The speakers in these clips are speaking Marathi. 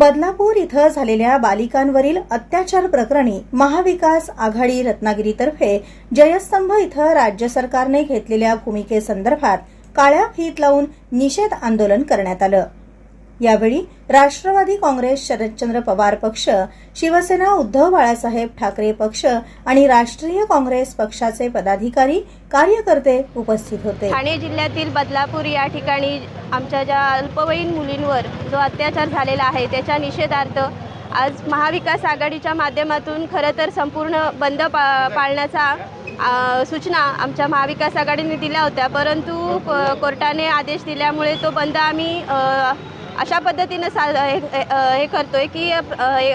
बदलापूर इथं झालेल्या बालिकांवरील अत्याचार प्रकरणी महाविकास आघाडी रत्नागिरीतर्फे जयस्तंभ इथं राज्य सरकारने घेतलेल्या भूमिकेसंदर्भात काळ्या फीत लावून निषेध आंदोलन करण्यात आलं. यावेळी राष्ट्रवादी काँग्रेस शरदचंद्र पवार पक्ष शिवसेना उद्धव बाळासाहेब ठाकरे पक्ष आणि राष्ट्रीय काँग्रेस पक्षाचे पदाधिकारी कार्यकर्ते उपस्थित होते. ठाणे जिल्ह्यातील बदलापूर या ठिकाणी आमच्या ज्या अल्पवयीन मुलींवर जो अत्याचार झालेला आहे त्याच्या निषेधार्थ आज महाविकास आघाडीच्या माध्यमातून खरं तर संपूर्ण बंद पा पाळण्याचा सूचना आमच्या महाविकास आघाडीने दिल्या होत्या. परंतु कोर्टाने आदेश दिल्यामुळे तो बंद आम्ही अशा पद्धतीनं सा हे हे- आहे की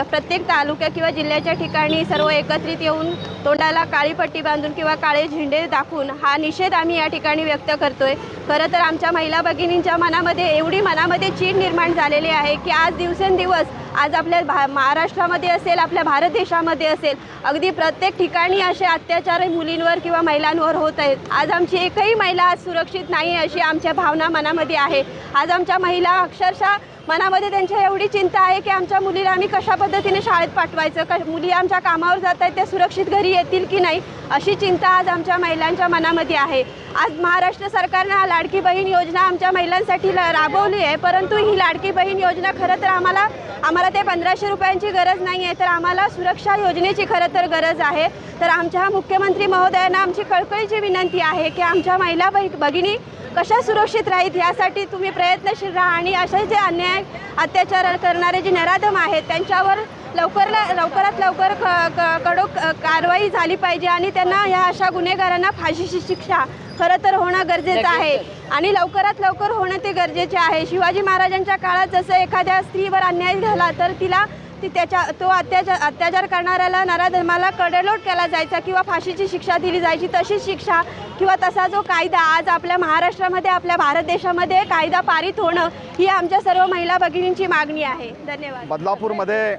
प्रत्येक तालुक्या किंवा जिल्ह्याच्या ठिकाणी सर्व एकत्रित येऊन तोंडाला काळी पट्टी बांधून किंवा काळे झेंडे दाखवून हा निषेध आम्ही या ठिकाणी व्यक्त करतो आहे खरं तर आमच्या महिला भगिनींच्या मनामध्ये एवढी मनामध्ये चीड निर्माण झालेली आहे की आज दिवसेंदिवस आज आपल्या भा महाराष्ट्रामध्ये असेल आपल्या भारत देशामध्ये असेल अगदी प्रत्येक ठिकाणी असे अत्याचार मुलींवर किंवा महिलांवर होत आहेत. आज आमची एकही महिला आज सुरक्षित नाही अशी आमच्या भावना मनामध्ये आहे. आज आमच्या महिला अक्षरशः मनामध्ये त्यांच्या एवढी चिंता आहे की आमच्या मुलीला आम्ही कशा पद्धतीने शाळेत पाठवायचं? क मुली आमच्या कामावर जात आहेत त्या सुरक्षित घरी येतील की नाही? अशी चिंता आज आमच्या महिलांच्या मनामध्ये आहे. आज महाराष्ट्र सरकारनं हा लाडकी बहीण योजना आमच्या महिलांसाठी राबवली आहे परंतु ही लाडकी बहीण योजना खरं तर आम्हाला आम्हाला ते पंधराशे रुपयांची गरज नाही आहे तर आम्हाला सुरक्षा योजनेची खरं तर गरज आहे. तर आमच्या मुख्यमंत्री महोदयांना आमची कळकळीची विनंती आहे की आमच्या महिला बहि भगिनी कशा सुरक्षित राहीत यासाठी तुम्ही प्रयत्नशील राहा आणि असे जे अन्याय अत्याचार करणारे जे नराधम आहेत त्यांच्यावर लवकरला लवकरात लवकर क क- कडक कारवाई झाली पाहिजे आणि त्यांना ह्या अशा गुन्हेगारांना फाशीची शिक्षा खरं तर होणं गरजेचं आहे. आणि लवकरात लवकर होणं ते गरजेचे आहे. शिवाजी महाराजांच्या काळात जसं एखाद्या स्त्रीवर अन्याय झाला तर तिला ती त्याच्या तो अत्याचार अत्याचार करणाऱ्याला नराधर्माला कडेलोट केला जायचा किंवा फाशीची शिक्षा दिली जायची. तशीच शिक्षा किंवा तसा जो कायदा आज आपल्या महाराष्ट्रामध्ये आपल्या भारत देशामध्ये कायदा पारित होणं ही आमच्या सर्व महिला भगिनींची मागणी आहे. धन्यवाद. बदलापूरमध्ये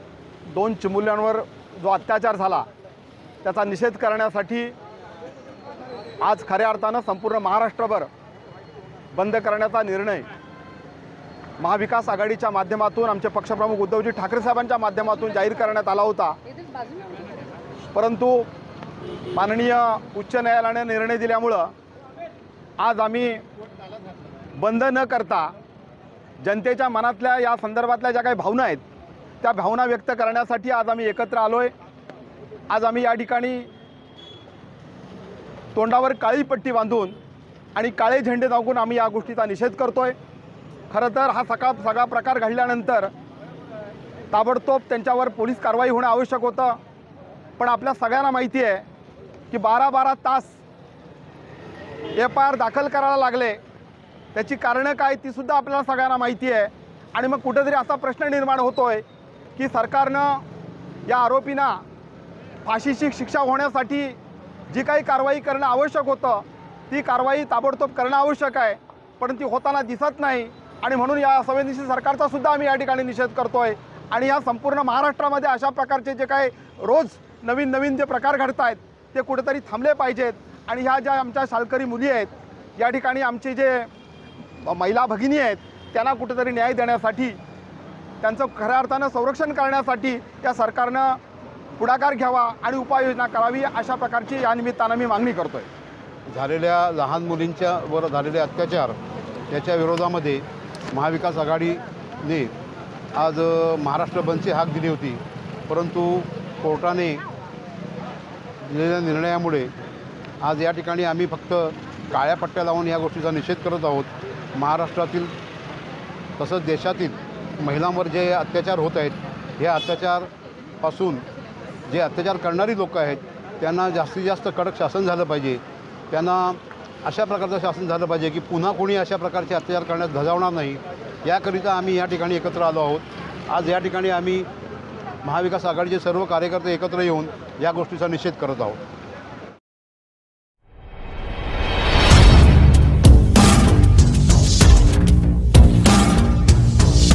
दोन चिमुल्यांवर जो अत्याचार झाला त्याचा निषेध करण्यासाठी आज खऱ्या अर्थानं संपूर्ण महाराष्ट्रभर बंद करण्याचा निर्णय महाविकास आघाडीच्या माध्यमातून आमचे पक्षप्रमुख उद्धवजी ठाकरे साहेबांच्या माध्यमातून जाहीर करण्यात आला होता. परंतु माननीय उच्च न्यायालयाने निर्णय दिल्यामुळं आज आम्ही बंद न करता जनतेच्या मनातल्या या संदर्भातल्या ज्या काही भावना आहेत त्या भावना व्यक्त करण्यासाठी आज आम्ही एकत्र आलो आहे आज आम्ही या ठिकाणी तोंडावर काळी पट्टी बांधून आणि काळे झेंडे दाखवून आम्ही या गोष्टीचा निषेध करतो आहे खरं तर हा सगळा सगळा प्रकार घडल्यानंतर ताबडतोब त्यांच्यावर पोलीस कारवाई होणं आवश्यक होतं. पण आपल्या सगळ्यांना माहिती आहे की बारा बारा तास एफ आय आर दाखल करायला लागले. त्याची कारणं काय तीसुद्धा आपल्याला सगळ्यांना माहिती आहे. आणि मग कुठेतरी असा प्रश्न निर्माण होतो आहे की सरकारनं या आरोपींना फाशीची शिक्षा होण्यासाठी जी काही कारवाई करणं आवश्यक होतं ती कारवाई ताबडतोब करणं आवश्यक आहे. पण ती होताना दिसत नाही. आणि म्हणून या संवेदनशील सरकारचा सुद्धा आम्ही या ठिकाणी निषेध करतो आहे आणि या संपूर्ण महाराष्ट्रामध्ये अशा प्रकारचे जे काही रोज नवीन नवीन जे प्रकार घडत आहेत ते कुठेतरी थांबले पाहिजेत. आणि ह्या ज्या आमच्या शालकरी मुली आहेत या ठिकाणी आमचे जे महिला भगिनी आहेत त्यांना कुठेतरी न्याय देण्यासाठी त्यांचं खऱ्या अर्थानं संरक्षण करण्यासाठी या सरकारनं पुढाकार घ्यावा आणि उपाययोजना करावी अशा प्रकारची या निमित्तानं मी मागणी करतो आहे झालेल्या लहान मुलींच्यावर झालेले अत्याचार याच्या विरोधामध्ये महाविकास आघाडीने आज महाराष्ट्र बंदची हाक दिली होती. परंतु कोर्टाने दिलेल्या निर्णयामुळे आज या ठिकाणी आम्ही फक्त काळ्या पट्ट्या लावून या गोष्टीचा निषेध करत आहोत. महाराष्ट्रातील तसंच देशातील महिलांवर जे अत्याचार होत आहेत हे अत्याचारपासून जे अत्याचार करणारी लोकं आहेत त्यांना जास्तीत जास्त कडक शासन झालं पाहिजे. त्यांना अशा प्रकारचं शासन झालं पाहिजे की पुन्हा कोणी अशा प्रकारचे अत्याचार करण्यास धजावणार नाही. याकरिता आम्ही या ठिकाणी एकत्र आलो आहोत. आज या ठिकाणी आम्ही महाविकास आघाडीचे सर्व कार्यकर्ते एकत्र येऊन या गोष्टीचा निषेध करत आहोत.